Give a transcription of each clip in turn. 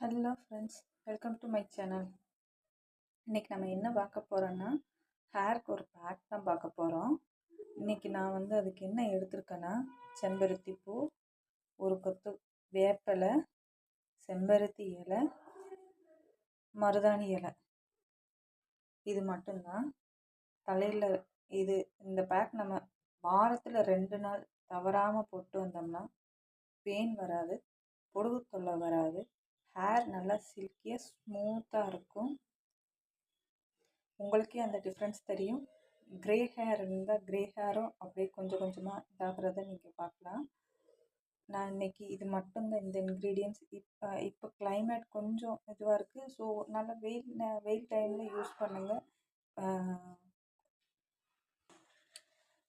Hello friends welcome to my channel இன்றைக்கி நம்ம என்ன பார்க்க போகிறோன்னா ஹேருக்கு ஒரு பேக் தான் பார்க்க போகிறோம் இன்றைக்கி நான் வந்து அதுக்கு என்ன எடுத்திருக்கேன்னா செம்பருத்தி பூ ஒரு கொத்து வேப்பலை செம்பருத்தி இலை மருதாணி இலை. இது மட்டும்தான். தலையில் இது இந்த பேக் நம்ம வாரத்தில் ரெண்டு நாள் தவறாமல் போட்டு வந்தோம்னா பெயின் வராது பொடுகு தொல்லை வராது. ஹேர் நல்லா சில்கியாக ஸ்மூத்தாக இருக்கும். உங்களுக்கே அந்த டிஃப்ரென்ஸ் தெரியும். க்ரே ஹேர் இருந்தால் க்ரே ஹேரும் அப்படியே கொஞ்சம் கொஞ்சமாக இதாகிறத நீங்கள் பார்க்கலாம். நான் இன்றைக்கி இது மட்டும்தான் இந்த இன்க்ரீடியன்ஸ் இப்போ இப்போ கிளைமேட் கொஞ்சம் இதுவாக இருக்குது ஸோ நல்லா வெயில் வெயில் டைமில் யூஸ் பண்ணுங்கள்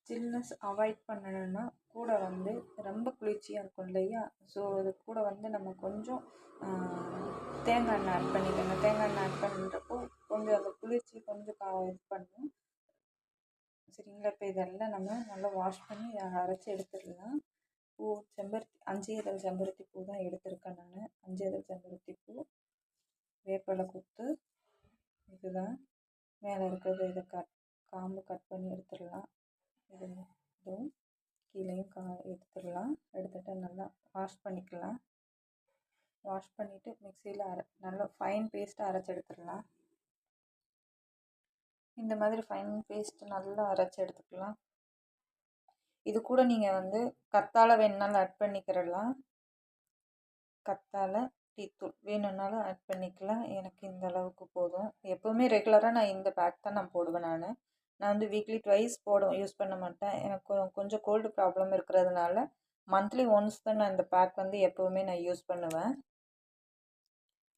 சில்னஸ் அவாய்ட் பண்ணணுன்னா கூட வந்து ரொம்ப குளிர்ச்சியாக இருக்கும் இல்லையா? ஸோ அது கூட வந்து நம்ம கொஞ்சம் தேங்காய் எண்ணெய் ஆட் பண்ணிக்கணும் தேங்காய் எண்ணெய் ஆட் பண்ணுறப்போ கொஞ்சம் அந்த குளிர்ச்சி கொஞ்சம் கா இது பண்ணும். சரிங்களா? இப்போ இதெல்லாம் நம்ம நல்லா வாஷ் பண்ணி அரைச்சி எடுத்துடலாம். பூ செம்பருத்தி அஞ்சு இதழ் செம்பருத்தி பூ தான் எடுத்திருக்கேன் நான். அஞ்சு இதழ் செம்பருத்தி பூ வேப்பலை குத்து இதுதான். மேலே இருக்கிறது இதை கட் காம்பு கட் பண்ணி எடுத்துடலாம். இது இதுவும் கீழேயும் கா எடுத்துடலாம். எடுத்துகிட்டு நல்லா வாஷ் பண்ணிக்கலாம். வாஷ் பண்ணிவிட்டு மிக்சியில் அரை நல்லா ஃபைன் பேஸ்ட்டாக அரைச்சி எடுத்துடலாம். இந்த மாதிரி ஃபைன் பேஸ்ட் நல்லா அரைச்சி எடுத்துக்கலாம். இது கூட நீங்கள் வந்து கத்தாழை வேணுனாலும் ஆட் பண்ணிக்கிறலாம். கத்தாழை டீத்தூள் வேணும்னாலும் ஆட் பண்ணிக்கலாம். எனக்கு இந்த அளவுக்கு போதும். எப்போவுமே ரெகுலராக நான் இந்த பேக் தான் நான் போடுவேன் நான். நான் வந்து வீக்லி ட்வைஸ் போடும் யூஸ் பண்ண மாட்டேன். எனக்கு கொஞ்சம் கோல்டு ப்ராப்ளம் இருக்கிறதுனால மந்த்லி ஒன்ஸ் தான் நான் இந்த பேக் வந்து எப்போவுமே நான் யூஸ் பண்ணுவேன்.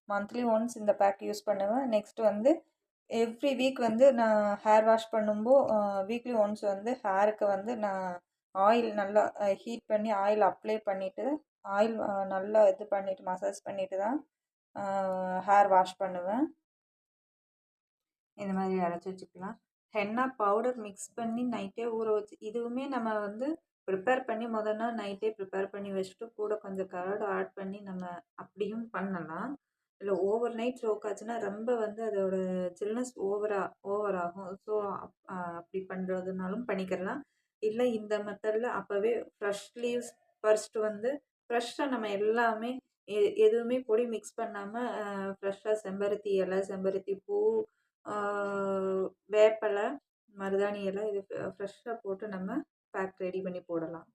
மந்த்லி ஒன்ஸ் இந்த பேக் யூஸ் பண்ணுவேன். நெக்ஸ்ட் வந்து எவ்ரி வீக் வந்து நான் ஹேர் வாஷ் பண்ணும்போ வீக்லி ஒன்ஸ் வந்து ஹேருக்கு வந்து நான் ஆயில் நல்லா ஹீட் பண்ணி ஆயில் அப்ளை பண்ணிவிட்டு ஆயில் நல்லா இது பண்ணிவிட்டு மசாஜ் பண்ணிவிட்டு தான் ஹேர் வாஷ் பண்ணுவேன். இந்த மாதிரி அரைச்சி வச்சுக்கலாம். ஹென்னா பவுடர் மிக்ஸ் பண்ணி நைட்டே ஊற வச்சு இதுவுமே நம்ம வந்து ப்ரிப்பேர் பண்ணி முதல் நாள் நைட்டே ப்ரிப்பேர் பண்ணி வச்சுட்டு கூட கொஞ்சம் கர்டு ஆட் பண்ணி நம்ம அப்படியும் பண்ணலாம். இல்லை ஓவர் நைட் ஸ்ட்ரோக் ஆச்சுன்னா ரொம்ப வந்து அதோட சில்னஸ் ஓவரா ஓவர் ஆகும். ஸோ அப்படி பண்ணுறதுனாலும் பண்ணிக்கிறலாம் இல்லை இந்த மெத்தடில் அப்போவே ஃப்ரெஷ் லீவ்ஸ் ஃபர்ஸ்ட்டு வந்து ஃப்ரெஷ்ஷாக நம்ம எல்லாமே எ எதுவுமே பொடி மிக்ஸ் பண்ணாமல் ஃப்ரெஷ்ஷாக செம்பருத்தி இலை செம்பருத்தி பூ வேப்பலை மருதாணி இலை இது ஃப்ரெஷ்ஷாக போட்டு நம்ம பேக் ரெடி பண்ணி போடலாம்.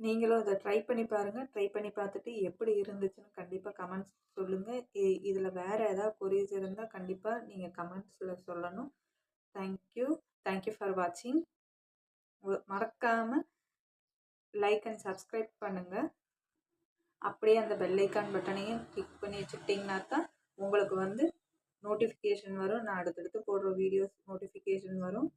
நீங்களும் இதை ட்ரை பண்ணி பாருங்கள் ட்ரை பண்ணி பார்த்துட்டு எப்படி இருந்துச்சுன்னு கண்டிப்பாக கமெண்ட்ஸ் சொல்லுங்கள் இதில் வேறு ஏதாவது கொரிஸ் இருந்தால் கண்டிப்பாக நீங்கள் கமெண்ட்ஸில் சொல்லணும். தேங்க்யூ தேங்க்யூ ஃபார் வாட்சிங் மறக்காமல் லைக் அண்ட் சப்ஸ்கிரைப் பண்ணுங்கள் அப்படியே அந்த பெல்லைக்கான் பட்டனையும் கிளிக் பண்ணி வச்சுக்கிட்டிங்கன்னா தான் உங்களுக்கு வந்து நோட்டிஃபிகேஷன் வரும். நான் அடுத்தடுத்து போடுற வீடியோஸ் நோட்டிஃபிகேஷன் வரும்.